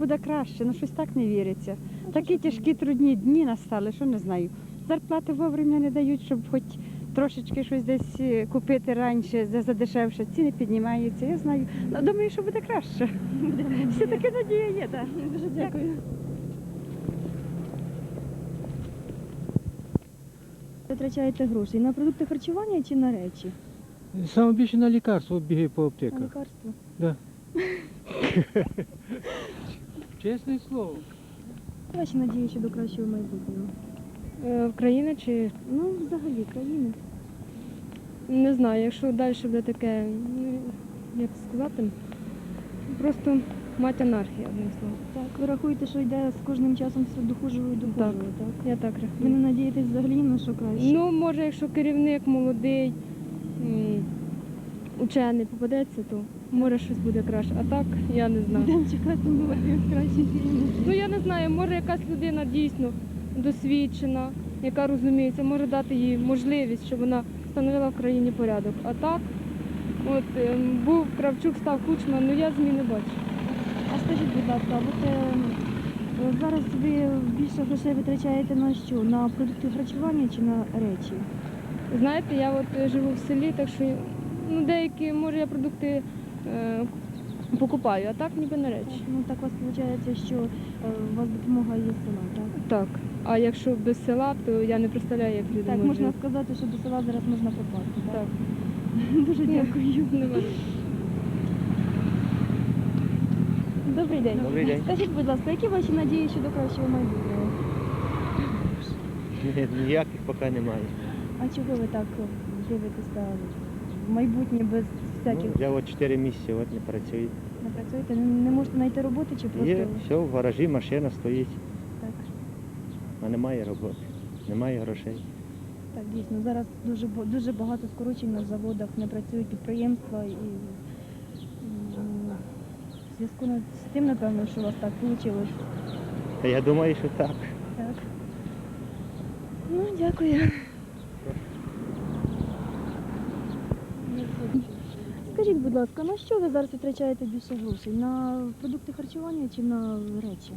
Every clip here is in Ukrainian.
буде краще, ну щось так не віриться. Такі тяжкі трудні дні настали, що не знаю. Зарплати вовремя не дають, щоб хоч трошечки щось десь е, купити раніше, задешевше. Ціни піднімаються. Я знаю. Ну, думаю, що буде краще. Все таки надія є, так. Дуже дякую. Витрачаєте гроші на продукти харчування чи на речі? Саме більше на лікарство бігаю по На аптеках. лікарство? Чесне слово. Ваші надії щодо кращого майбутнього? Країна чи Ну, взагалі, країни. не знаю, якщо далі буде таке, ну як сказати, просто мать анархія, одним словом. Так, ви рахуєте, що йде з кожним часом все до хужого і до хужого, так? Я так Ви рахую. не надієтесь взагалі ні на що краще? Ну, може, якщо керівник молодий, м, учений попадеться, то може щось буде краще. А так я не знаю. Будемо чекати молодих кращих. Ну я не знаю, може якась людина дійсно досвідчена, яка розуміється, може дати їй можливість, щоб вона встановила в країні порядок. А так, от ем, був Кравчук, став кучма, ну я змін не бачу. А скажіть, будь ласка, от е, е, зараз ви більше грошей витрачаєте на що? На продукти харчування чи на речі? Знаєте, я от е, живу в селі, так що ну, деякі, може, я продукти е, покупаю, а так ніби на речі. Ну так у вас виходить, що е, у вас допомога є з села, так? Так. А якщо без села, то я не представляю, як люди Так, можуть. можна сказати, що до села зараз можна попасти. Так. Так. Дуже дякую. Нема. Добрий день. Добрий день. Скажіть, будь ласка, які ваші надії щодо кращого майбутнього? Ні- Ніяких поки немає. А чого ви так дивитесь на майбутнє без всяких Ну, я от 4 місяці от не працюю. не працюєте? Не, не можете знайти роботи чи просто Є все, в гаражі машина стоїть, так? а немає роботи, немає грошей. Так, дійсно. Зараз дуже дуже багато скорочень на заводах, не працюють підприємства і в зв'язку з тим, напевно, що у вас так вийшло. Та я думаю, що так. Так. Ну, дякую. Скажіть, будь ласка, на що ви зараз витрачаєте більше грошей? На продукти харчування чи на речі?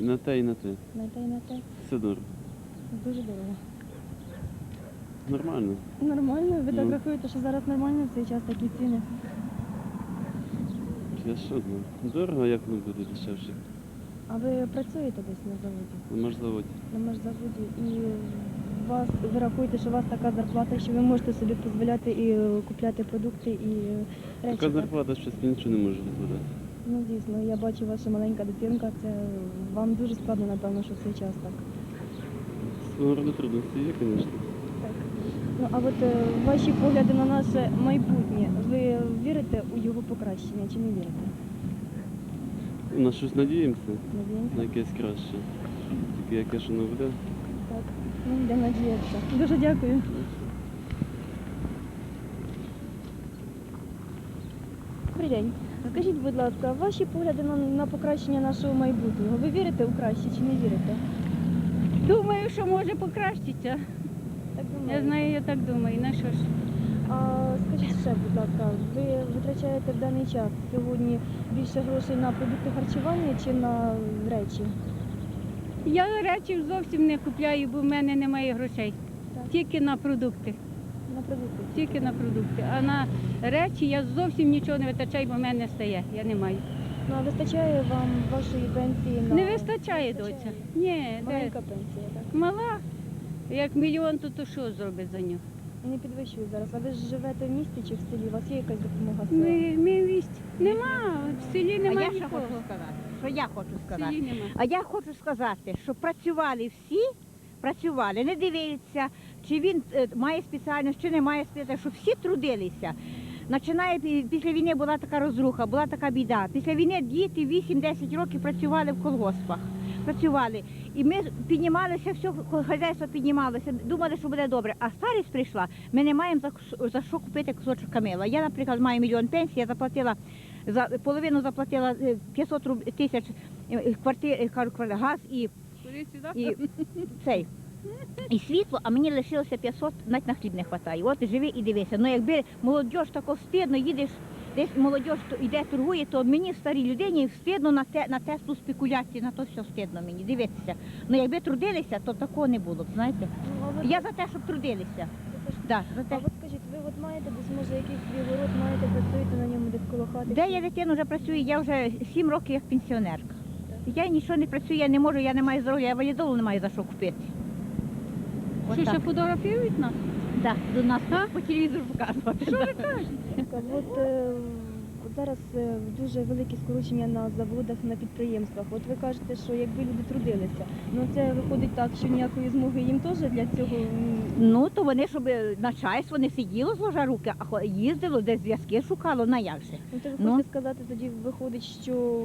І на те, і на те. На те і на те? Все дорого. Дуже дорого. Нормально. Нормально? Ви так Ну. рахуєте, що зараз нормально в цей час такі ціни? Я що знаю. Дорого, як не буде дешевше. А ви працюєте десь на заводі? На машзаводі. На машзаводі і вас ви рахуєте, що у вас така зарплата, що ви можете собі дозволяти і е, купляти продукти і е, речі. Така зарплата, що собі нічого не може дозволяти. Ну дійсно, я бачу ваша маленька дитинка. Це вам дуже складно, напевно, що в цей час так. Свого роду трудності є, звісно. Так. Ну а от е, ваші погляди на наше майбутнє, ви вірите у його покращення чи не вірите? На щось надіємося, Надіємося? на якесь краще. Тільки яке що не буде. Ну, йдемо надіятися. Дуже дякую. Добрий день. Скажіть, будь ласка, ваші погляди на, на покращення нашого майбутнього. Ви вірите у краще чи не вірите? Думаю, що може покращитися. Так Я думаю. знаю, я так думаю. На що ж? А скажіть ще, будь ласка, ви витрачаєте в даний час сьогодні більше грошей на продукти харчування чи на речі? Я речі зовсім не купляю, бо в мене немає грошей. Так. Тільки на продукти. На продукти? Тільки на продукти. А на речі я зовсім нічого не витрачаю, бо в мене не стає. Я не маю. Ну а вистачає вам вашої пенсії на Не вистачає, доця. Ні, де? Маленька пенсія, так? Мала. Як мільйон, то, то що зробить за нього? Не підвищую зараз. А ви ж живете в місті чи в селі? У вас є якась допомога з села? Ми, ми вість. Нема, в селі А немає я що нікого. хочу сказати? Що я хочу сказати? А я хочу сказати, що працювали всі, працювали, не дивиться, чи він е, має спеціальність, чи не має спеціальність, що всі трудилися. Починає пі- після війни була така розруха, була така біда. Після війни діти 8-10 років працювали в колгоспах. Працювали. І ми піднімалися, все хазяйство піднімалося, думали, що буде добре. А старість прийшла, ми не маємо за, за що купити кусочок камила. Я, наприклад, маю мільйон пенсій, я заплатила за половину заплатила е, 500 руб- тисяч е, квартир, кажу, квартир, газ і, і цей. І світло, а мені лишилося 500, навіть на хліб не вистачає. От живи і дивися. Ну якби молодь тако стидно, їдеш Десь молодь то йде торгує, то мені старій людині встидно на те на те ту спекуляцію, на то все встидно мені. Дивитися. Ну якби трудилися, то такого не було б, знаєте. Ну, Я за те, щоб трудилися. Да, за А от от маєте десь може якийсь свій город, маєте, працюєте на ньому десь коло хати? Де я дитину вже працюю, я вже сім років як пенсіонерка. Я нічого не працюю, я не можу, я не маю здоров'я, я валідолу не маю за що купити. Що ще фотографують нас? Да, до нас по телевізору показувати. Що ви Так, От е, от зараз е, дуже великі скорочення на заводах, на підприємствах. От ви кажете, що якби люди трудилися, ну це виходить так, що ніякої змоги їм теж для цього. Ну, то вони, щоб начальство не сиділо зложа руки, а їздило, десь зв'язки шукало, на як же. Ну то ви Ну. сказати, тоді виходить, що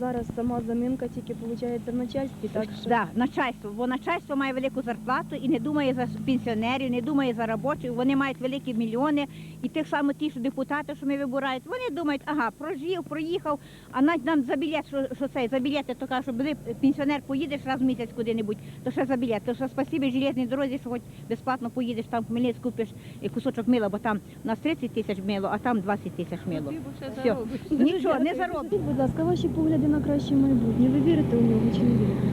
зараз сама замінка тільки виходить в начальстві, так що Да, начальство, бо начальство має велику зарплату і не думає за пенсіонерів, не думає за робочих, вони мають великі мільйони. І тих саме ті, що депутати, що ми вибирають, вони думають, ага, прожив, проїхав, а навіть нам за білет, що, що це, за білети, то кажуть, що пенсіонер, поїдеш раз в місяць куди-небудь, то ще за білет. То що спасибі железній дорозі, що хоч безплатно поїдеш, там в Хмельницьк купиш кусочок мила, бо там у нас 30 тисяч мило, а там 20 тисяч мило. Все, нічого, не заробиш. Будь ласка, ваші погляди на краще майбутнє. Ви вірите у нього чи не вірите?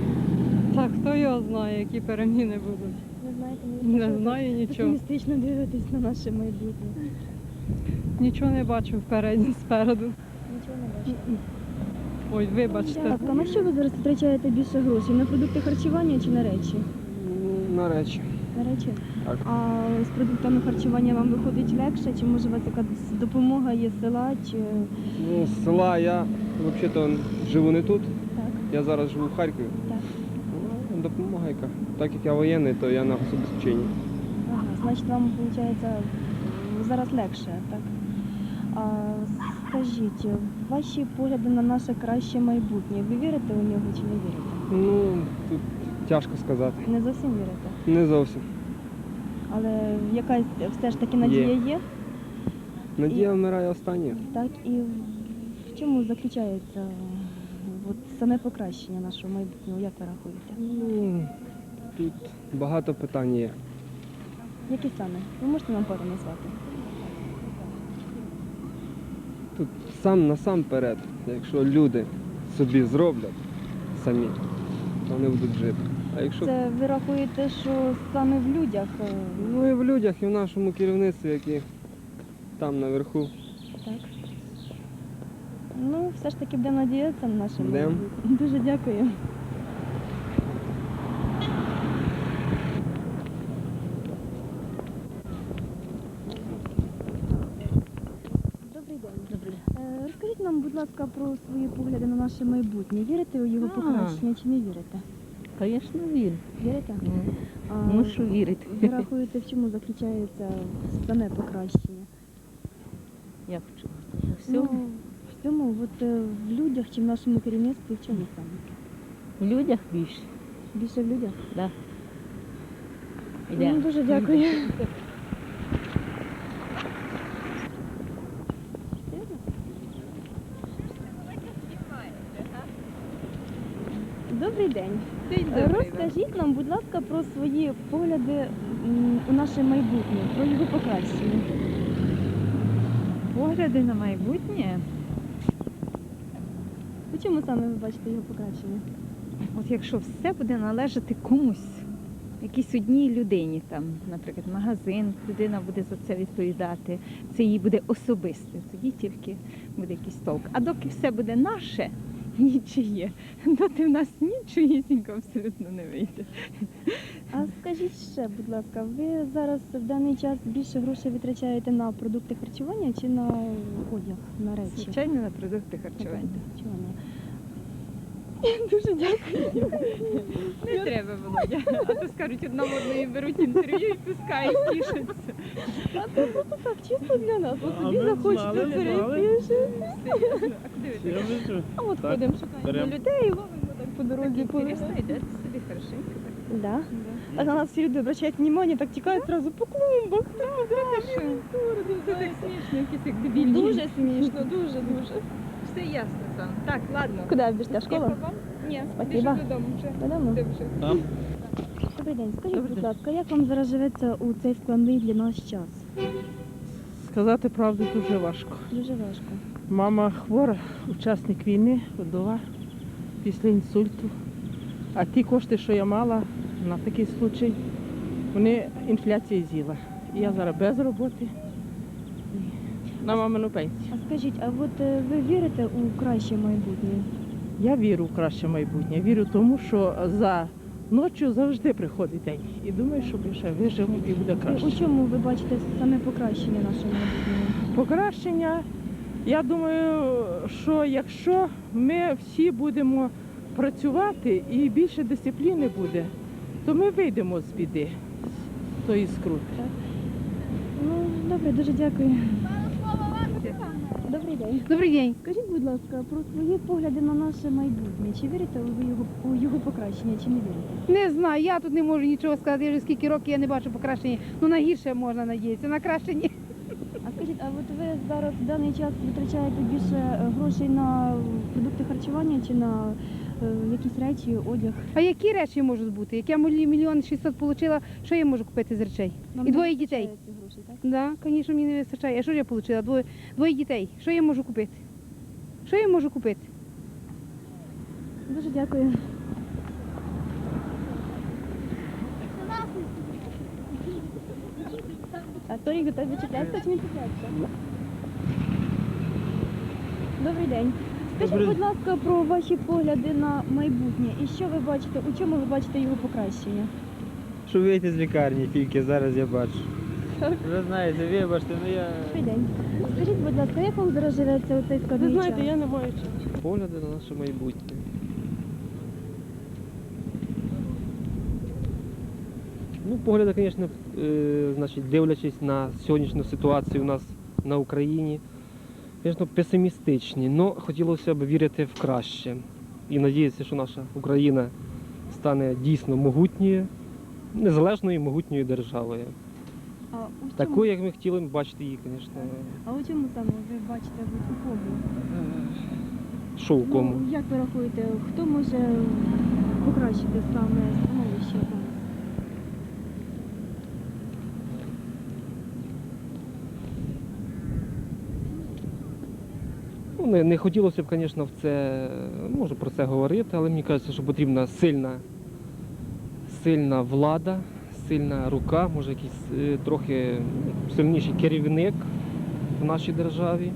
Так, хто його знає, які переміни будуть. Не знаєте, Не знаю нічого. Песимістично дивитесь на наше майбутнє. Нічого не бачу вперед, спереду. Нічого не бачите. Ой, вибачте. Так, а на що ви зараз витрачаєте більше грошей? На продукти харчування чи на речі? На речі. На речі? Так. А з продуктами харчування вам виходить легше? Чи може у вас якась допомога є з села? Чи Ну, з села я взагалі-то живу не тут. так? Я зараз живу в Харкові. Так. Ну, допомога яка. Так як я воєнний, то я на особезпеченні. Ага, значить вам виходить зараз легше, так? А скажіть, ваші погляди на наше краще майбутнє. Ви вірите у нього чи не вірите? Ну, тут тяжко сказати. Не зовсім вірите. Не зовсім. Але якась все ж таки надія є, Надія вмирає останньою. так? І в чому заключається от, саме покращення нашого майбутнього, як ви рахуєте? Ну, тут багато питань є. Які саме? Ви можете нам пару назвати? Тут сам насамперед, якщо люди собі зроблять самі, то вони будуть жити. А якщо Це ви рахуєте, що саме в людях, е, ну і в людях, і в нашому керівництві, які там наверху. так? Ну, все ж таки будемо надіятися на наше Будем. майбутнє. Дуже дякую. Добрий день. Е, Розкажіть нам, будь ласка, про свої погляди на наше майбутнє. Вірите у його А. покращення чи не вірите? Звісно, вірю. Вірите? Ну, А Мушу вірити. ви рахуєте, в чому заключається саме покращення? Як в чому? Все. Ну, в цьому, от е, в людях чи в нашому керівництві, в чому саме? в людях більше. Більше в людях? Да. Ну, дуже дякую. Добрий день. Розкажіть нам, будь ласка, про свої погляди м, у наше майбутнє, про його покращення. Погляди на майбутнє. У чому саме ви бачите його покращення? От якщо все буде належати комусь, якійсь одній людині, там, наприклад, магазин, людина буде за це відповідати, це їй буде особисте, тоді тільки буде якийсь толк. А доки все буде наше, нічиє, доти в нас нічогісінько абсолютно не вийде. А скажіть ще, будь ласка, ви зараз в даний час більше грошей витрачаєте на продукти харчування чи на одяг, на речі? Звичайно, на продукти харчування. Харчування. Дуже дякую. Не треба, Володя. А то скажуть, одна в одної беруть інтерв'ю і пускають, тішаться. А це просто так чисто для нас. От собі захочете знали. А куди ви так? А от ходимо, шукаємо людей, ловимо так по дорозі. Інтересно, собі хорошенько. так. Да. А на нас всі люди обращають внимание, так тікають одразу по клумбах. Це так смішно, якісь як дебільні. Дуже смішно, дуже, дуже. Все ясно сам. Так, ладно. Куди біжте, школа? Ні, Спасибо. біжу додому вже. Додому? Ти вже. Там? Добрий день. Скажіть, будь ласка, як вам зараз живеться у цей складний для нас час? Сказати правду дуже важко. Дуже важко. Мама хвора, учасник війни, вдова після інсульту. А ті кошти, що я мала на такий случай, вони інфляція з'їла. І я зараз без роботи. На мамину пенсію. А скажіть, а от е, ви вірите у краще майбутнє? Я вірю в краще майбутнє. Вірю тому, що за ночі завжди приходить день. І думаю, що ми ще виживемо і буде І у чому ви бачите саме покращення нашого майбутнього? Покращення. Я думаю, що якщо ми всі будемо працювати і більше дисципліни буде, то ми вийдемо з біди, з тої скрути. Ну, добре, дуже дякую. Добрий день. Добрий день. Скажіть, будь ласка, про свої погляди на наше майбутнє. Чи вірите ви його у його покращення, чи не вірите? Не знаю, я тут не можу нічого сказати. Я вже скільки років я не бачу покращення. Ну на гірше можна надіятися, на краще ні. А скажіть, а от ви зараз в даний час витрачаєте більше грошей на продукти харчування чи на якісь речі, одяг? А які речі можуть бути? Як я мільйон шістсот отримала, що я можу купити з речей? Вам І двоє дітей. грошей, так? Да, звісно, мені не вистачає. А що ж я отримала? Двоє, двоє дітей. Що я можу купити? Що я можу купити? Дуже дякую. А то їх готові чіпляться чи не чіпляться? Добрий день. Скажіть, будь ласка, про ваші погляди на майбутнє. І що ви бачите, у чому ви бачите його покращення? Щоб вийти з лікарні, тільки зараз я бачу. Ви знаєте, вибачте, ну я. Добрий день. Скажіть, будь ласка, як вам зараз живеться у цей складний час? не маю Погляди на наше майбутнє. Ну, погляди, звісно, е, значить, дивлячись на сьогоднішню ситуацію у нас на Україні, звісно, песимістичні. але хотілося б вірити в краще. І надіятися, що наша Україна стане дійсно могутньою, незалежною і могутньою державою. А у чому, Такою, як ми хотіли б бачити її, звісно. а у чому саме ви бачите у кого? Що у кому? Ну, як ви рахуєте, хто може покращити саме становище зараз? Ну, не, не хотілося б, звісно, в це, можу про це говорити, але мені кажеться, що потрібна сильна, сильна влада, сильна рука, може якийсь е, трохи сильніший керівник в нашій державі.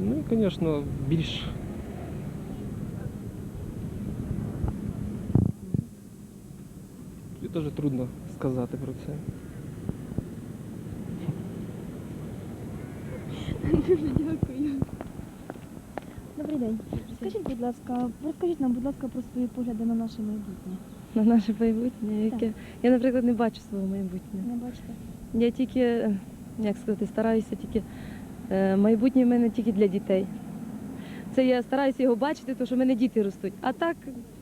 Ну і, звісно, більш. Мені теж трудно сказати про це. Дуже дякую. Добрий день. Скажіть, будь ласка, розкажіть нам, будь ласка, про свої погляди на наше майбутнє. На наше майбутнє, яке я, наприклад, не бачу свого майбутнього. Не бачите? Я тільки, е, як сказати, стараюся тільки е, майбутнє в мене тільки для дітей. Це я стараюся його бачити, тому що в мене діти ростуть. А так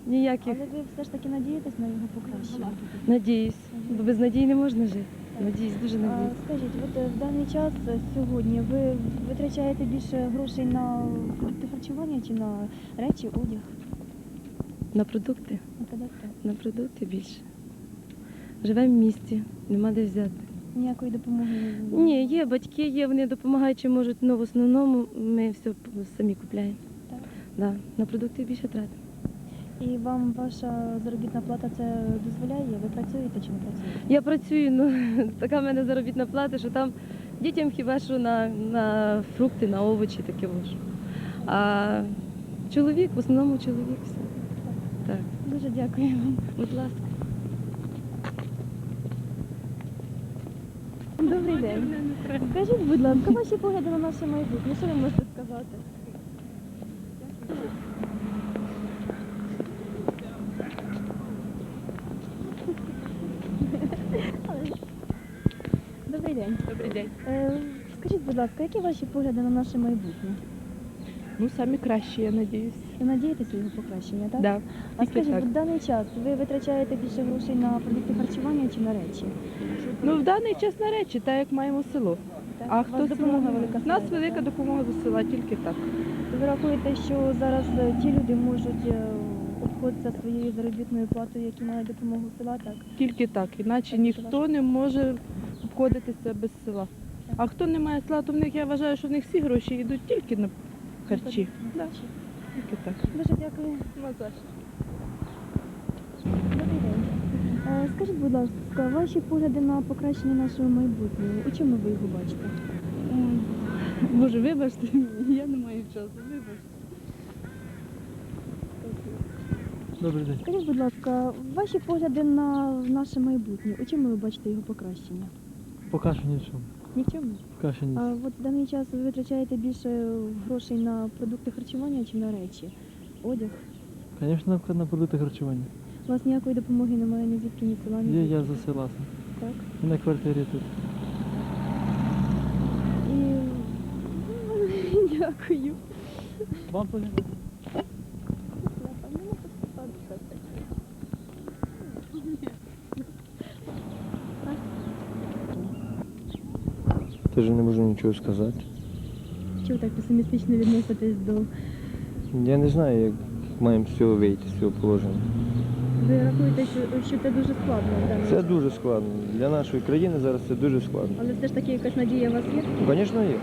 ніяких Але ви все ж таки надієтесь на його покращення? надіюсь. Бо без надії не можна жити. Надіюсь, дуже А, надіюсь. скажіть, от е, в даний час е, сьогодні ви витрачаєте більше грошей на продукти харчування чи на речі, одяг? На продукти, На продукти? на продукти більше. Живемо в місті, нема де взяти. Ніякої допомоги не Ні, є батьки, є, вони допомагають, чи можуть, але в основному ми все самі купляємо. Так. Да, на продукти більше тратимо. І вам ваша заробітна плата це дозволяє? Ви працюєте чи не працюєте? Я працюю, ну така в мене заробітна плата, що там дітям хіба що на, на фрукти, на овочі таке вожу. А чоловік, в основному чоловік все. Так, Дуже дякую вам. будь ласка. Добрий день. Скажіть, будь ласка, ваші погляди на наше майбутнє. Що ви можете сказати? День. Е, Скажіть, будь ласка, які ваші погляди на наше майбутнє? Ну, самі кращі, я надіюсь. Ви надієтеся його покращення, так? Да. А скажіть, так. в даний час ви витрачаєте більше грошей на продукти харчування чи на речі? Ну, в даний час на речі, так як маємо село. Так? А хто допомога велика? У нас велика так? допомога до села, тільки так. Ви рахуєте, що зараз е, ті люди можуть е, обходитися своєю заробітною платою, які мають допомогу села, так? Тільки так. Іначе Так, ніхто не може обходитися без села. А хто не має села, то в них я вважаю, що в них всі гроші йдуть тільки на харчі. Да, тільки так. Дуже дякую. Добрий день. Е, Скажіть, будь ласка, ваші погляди на покращення нашого майбутнього. У чому ви його бачите? Боже, вибачте, я не маю часу. Вибачте. Добрий день. Скажіть, будь ласка, ваші погляди на наше майбутнє. У чому ви бачите його покращення? Поки що нічого. Ні в чому. Поки що А от в даний час ви витрачаєте більше грошей на продукти харчування чи на речі? Одяг? Звісно, на продукти харчування. У вас ніякої допомоги немає ні звідки, ні села, ні Є, я за села. Так. І на квартирі тут. І... Дякую. Вам повідомляю. Теж не можу нічого сказати. Чого так песимістично відноситесь до... Я не знаю, як маємо з цього вийти, з цього положення. Ви рахуєте, що, що це дуже складно в Це дуже складно. Для нашої країни зараз це дуже складно. Але все ж таки якась надія у вас є? Ну, Звісно, є.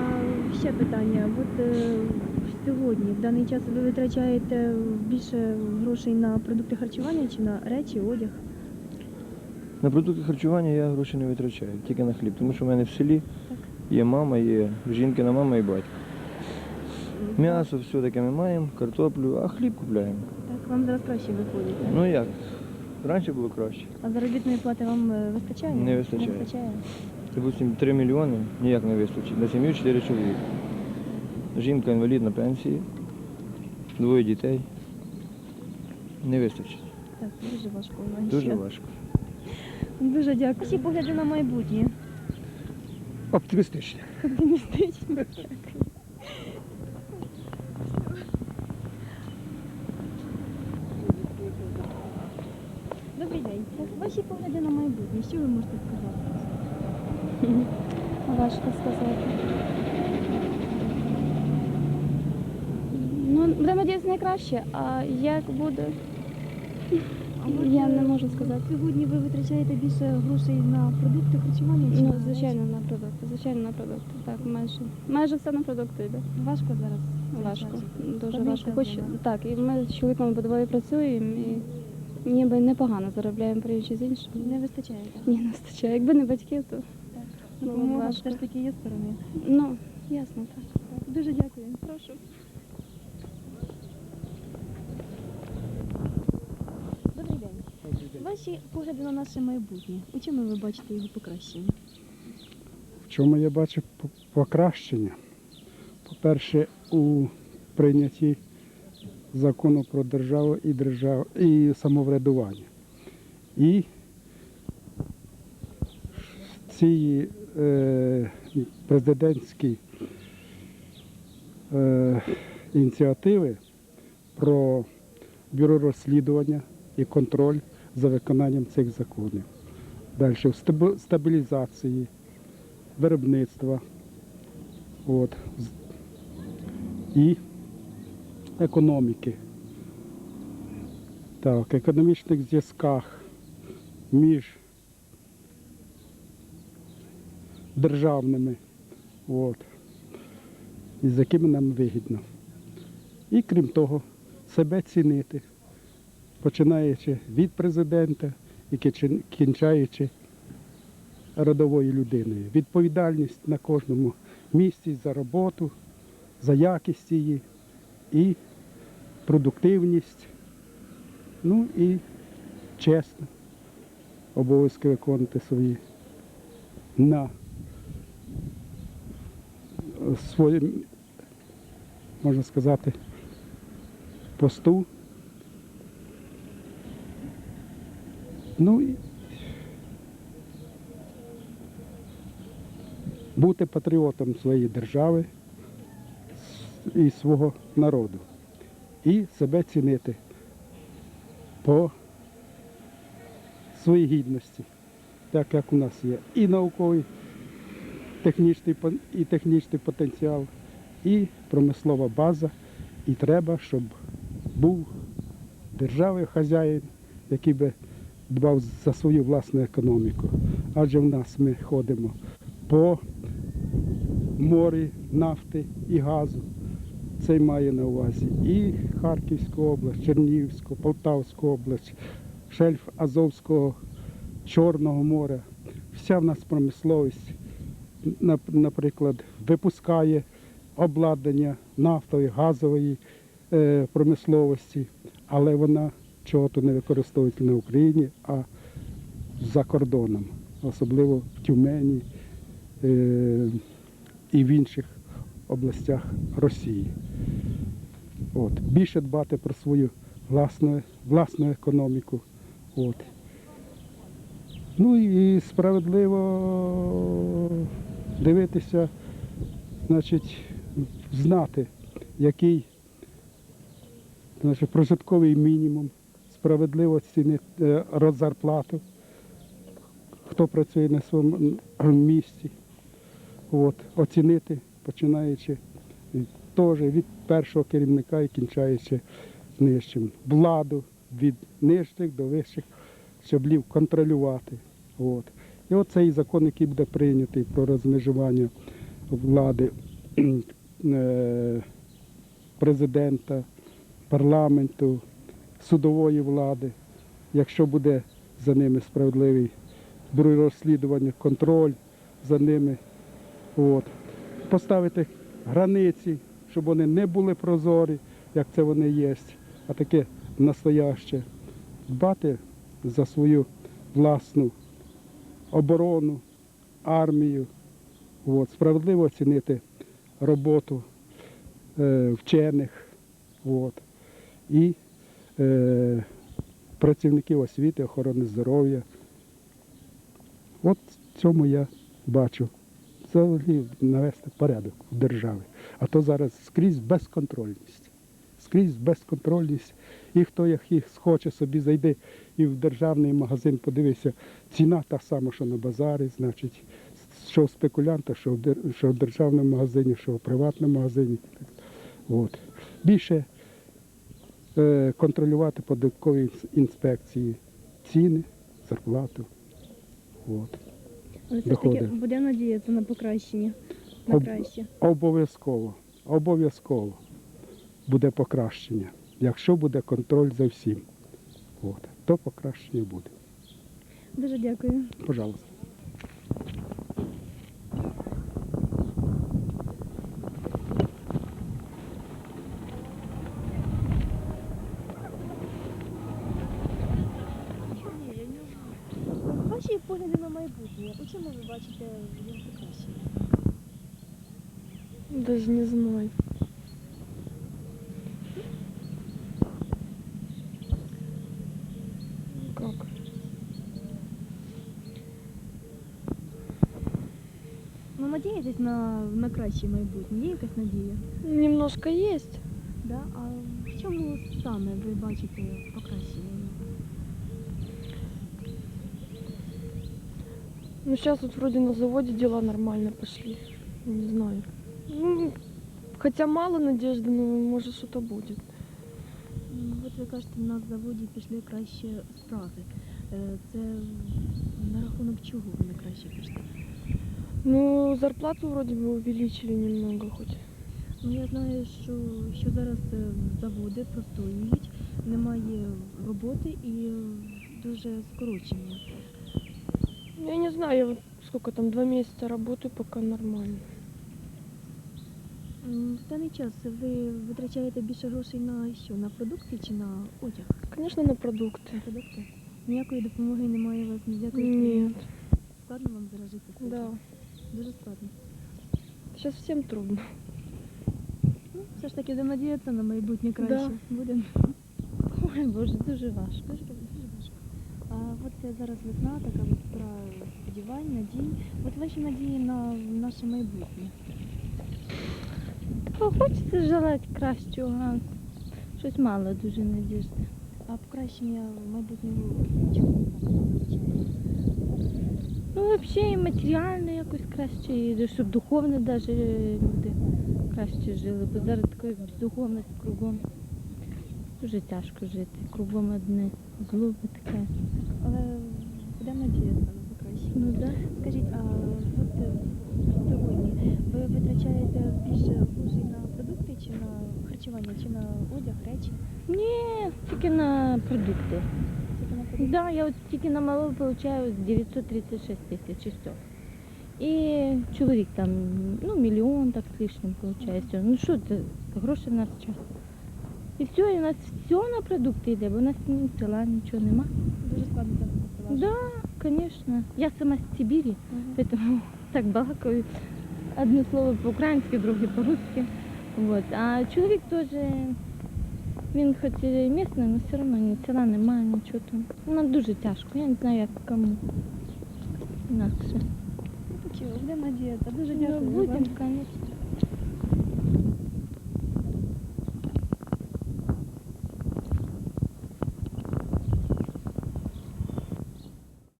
А ще питання. От е, сьогодні, в даний час ви витрачаєте більше грошей на продукти харчування чи на речі, одяг? На продукти харчування я гроші не витрачаю, тільки на хліб. Тому що в мене в селі є мама, є жінкина мама і батько. М'ясо все таке ми маємо, картоплю, а хліб купляємо. Так, вам зараз краще виходить, так? Ну як? Раніше було краще. А заробітної плати вам е, вистачає? Не вистачає. Не вистачає. Допустим, 3 мільйони ніяк не вистачить. На сім'ю 4 чоловіка. Жінка інвалід на пенсії, двоє дітей. Не вистачить. Так, дуже важко. у нас Дуже важко. Дуже дякую. Всі погляди на майбутнє. Оптимістично. Дякую. Добрий день. Ваші погляди на майбутнє. Що ви можете сказати? Важко сказати. Ну, будемо надіятися найкраще, а як буде, я не можу сказати. Сьогодні ви витрачаєте більше грошей на продукти харчування чи Ну, на звичайно, на продукти. Звичайно, на продукти. Так, майже. Майже все на продукти йде. Важко зараз. Важко. Дуже Складний важко. Хоч так, і ми з чоловіком подвоє працюємо і ніби непогано заробляємо порівнюючи з іншими. Не вистачає. так? Ні, не вистачає. Якби не батьки, то Допомога важко. все ж таки є сторони. Ну, ясно, так. Дуже дякую. Прошу. Добрий день. Ваші погляди на наше майбутнє. У чому ви бачите його покращення? В чому я бачу покращення? По-перше, у прийнятті закону про державу і державу і самоврядування. І ці е, президентські е, ініціативи про бюро розслідування і контроль за виконанням цих законів. Далі стабілізації виробництва от, і економіки. Так, економічних зв'язках між державними, от, і з якими нам вигідно. І крім того, себе цінити, починаючи від президента і кінчаючи родовою людиною. Відповідальність на кожному місці за роботу, за якість її і продуктивність, ну і чесно обов'язки виконувати свої на своєму, можна сказати, посту. Ну бути патріотом своєї держави і свого народу. І себе цінити по своїй гідності, так як у нас є і науковий, технічний, і технічний потенціал, і промислова база. І треба, щоб був державою хазяїн, який би дбав за свою власну економіку, адже в нас ми ходимо по морі нафти і газу. Це має на увазі і Харківську область, Чернігівську, Полтавську область, шельф Азовського, Чорного моря. Вся в нас промисловість, наприклад, випускає обладнання нафтової, газової е, промисловості, але вона чого-то не використовується не в Україні, а за кордоном, особливо в Тюмені е, і в інших областях Росії. От. Більше дбати про свою власну, власну економіку. От. Ну і справедливо дивитися, значить, знати, який значить, прожитковий мінімум, справедливо цінити е, зарплату, хто працює на своєму місці. От, оцінити, починаючи теж від першого керівника і кінчаючи нижчим. Владу від нижчих до вищих щаблів контролювати. От. І оцей закон, який буде прийнятий про розмежування влади е, президента, парламенту, судової влади, якщо буде за ними справедливий розслідування, контроль за ними. От. Поставити границі, щоб вони не були прозорі, як це вони є, а таке настояще. Дбати за свою власну оборону, армію, от. справедливо оцінити роботу е, вчених от. і працівників освіти, охорони здоров'я. От в цьому я бачу взагалі навести порядок в державі. А то зараз скрізь безконтрольність. Скрізь безконтрольність. І хто їх схоче собі зайде і в державний магазин, подивися, ціна та сама, що на базарі, значить, що в спекулянта, що в, державному магазині, що в приватному магазині. От. Більше е, контролювати податкові інспекції ціни, зарплату. От. Але все ж таки Доходи. буде надіятися на покращення. На Об- краще. Обов'язково, обов'язково буде покращення. Якщо буде контроль за всім, от, то покращення буде. Дуже дякую. Пожалуйста. чому ви бачите його покращення? Даже не знаю. Как? Ну, надієтесь на, на краще майбутнє? Є якась надія? Немножко есть. Да? А в чому саме ви бачите покращення? Ну, сейчас вот вроде на заводе дела нормально пошли. Не знаю. Ну, хотя мало надежды, но может что-то будет. М, От ви кажете, на заводі пішли краще справи. Е, Це на рахунок чого вони краще пішли? Ну, зарплату вроде бы увеличили немного хоть. Ну я знаю, що, що зараз е, заводи простоюють, немає роботи і дуже скорочення. Я не знаю, я вот сколько там, два месяца работаю, пока нормально. В даний час ви витрачаєте більше грошей на що? На продукти чи на одяг? Конечно, на продукты. На продукти? Ніякої допомоги немає у вас ніякої. Нет. Складно вам зараз жити? Да. Дуже складно. Сейчас всем трудно. Ну, все ж таки будемо надіятися на майбутнє краще. Будемо. Ой, Боже, дуже важко. Дуже, от це зараз весна, така от пора сподівань, надій. От ваші надії на наше майбутнє. Хочеться желати кращого, щось мало дуже надіжди. А покращення майбутнього чого? Ну, взагалі і матеріально якось краще, і щоб духовно навіть люди краще жили, бо зараз така бездуховність кругом. Дуже тяжко жити. Кругом одне злоба таке. Будемо надіятися на покращення. Ну да. Скажіть, а от сьогодні ви витрачаєте більше грошей на продукти чи на харчування, чи на одяг, речі? Ні, тільки на продукти. Тільки на продукти? Да, я от тільки на малого получаю 936 тисяч і все. І чоловік там, ну, мільйон так з лишнім. Все. Ну що це, гроші в нас час. І все, і у нас все на продукти йде, бо у нас ні села, нічого нема. Дуже складно зараз. Да, конечно. Я сама з Сибири, поэтому так балакаю. Одне слово по-українськи, друге по-русски. Вот. А чоловік теж, він хоч і місний, але все одно ні села немає, нічого там. Нам дуже тяжко, я не знаю, як кому. Інакше. Ну, Будемо надіятися. Дуже Ну, будемо, звісно.